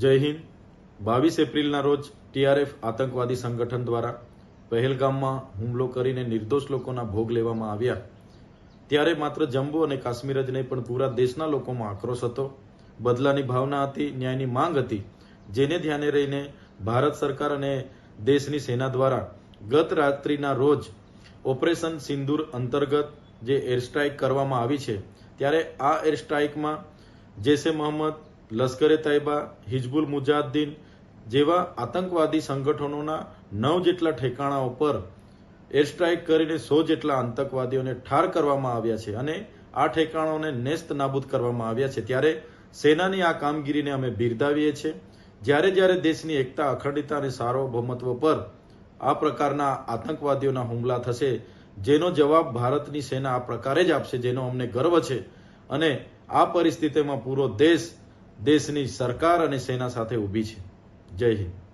જય હિન્દ. બાવીસ એપ્રિલના રોજ ટીઆરએફ આતંકવાદી સંગઠન દ્વારા પહેલગામમાં હુમલો કરીને નિર્દોષ લોકોના ભોગ લેવામાં આવ્યા. ત્યારે માત્ર જમ્મુ અને કાશ્મીર જ નહીં, પણ પૂરા દેશના લોકોમાં આક્રોશ હતો. બદલાની ભાવના હતી, ન્યાયની માંગ હતી, જેને ધ્યાને રહીને ભારત સરકાર અને દેશની સેના દ્વારા ગત રાત્રિના રોજ ઓપરેશન સિંદૂર અંતર્ગત જે એર સ્ટ્રાઇક કરવામાં આવી છે, ત્યારે આ એર સ્ટ્રાઇકમાં જૈશે મોહમ્મદ લશ્કરે તૈબા હિજબુલ મુજાહિદ્દીન જેવા આતંકવાદી સંગઠનોના નવ જેટલા ઠેકાણાઓ પર એર સ્ટ્રાઇક કરીને સો જેટલા આતંકવાદીઓને ઠાર કરવામાં આવ્યા છે અને આ ઠેકાણાઓને નેસ્ત નાબૂદ કરવામાં આવ્યા છે. ત્યારે સેનાની આ કામગીરીને અમે બિરદાવીએ છીએ. જ્યારે જ્યારે દેશની એકતા, અખંડિતતા અને સાર્વભૌમત્વ પર આ પ્રકારના આતંકવાદીઓના હુમલા થશે, જેનો જવાબ ભારતની સેના આ પ્રકારે જ આપશે, જેનો અમને ગર્વ છે. અને આ પરિસ્થિતિમાં પૂરો દેશ દેશની સરકાર અને સેના સાથે ઊભી છે. જય હિન્દ.